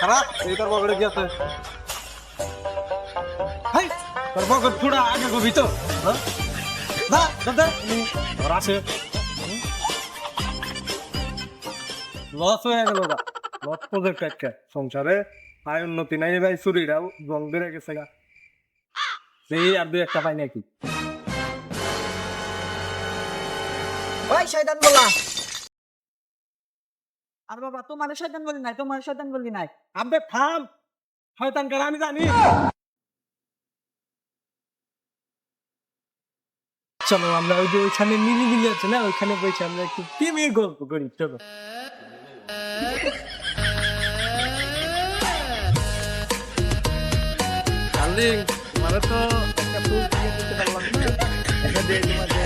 খারাপ? এই তোর হাই তোর আগে তো। হ্যাঁ? না দাদা ওর আছে। লস হয়ে গেল গা। লস প্রজেক্ট একটা সংসারে আয় উন্নতি নাই ভাই চুরিটাও জং বেড়ে গেছে গা। সেই আর দুই একটা পাই নাকি। ওই শয়তান বলা। আর বাবা তোমার শয়তান বলি নাই, তোমার শয়তান বলি নাই। আবে থাম। শয়তান কার আমি জানি। চলো, আমরা ওই যে ওইখানে নিরিবিলি আছে না, ওইখানে বসে আমরা একটু প্রেমের গল্প করি, চলো। ডার্লিং মানে তো একটা ফুল দিয়ে দিতে পারলাম না। এটা দিয়ে তোমাকে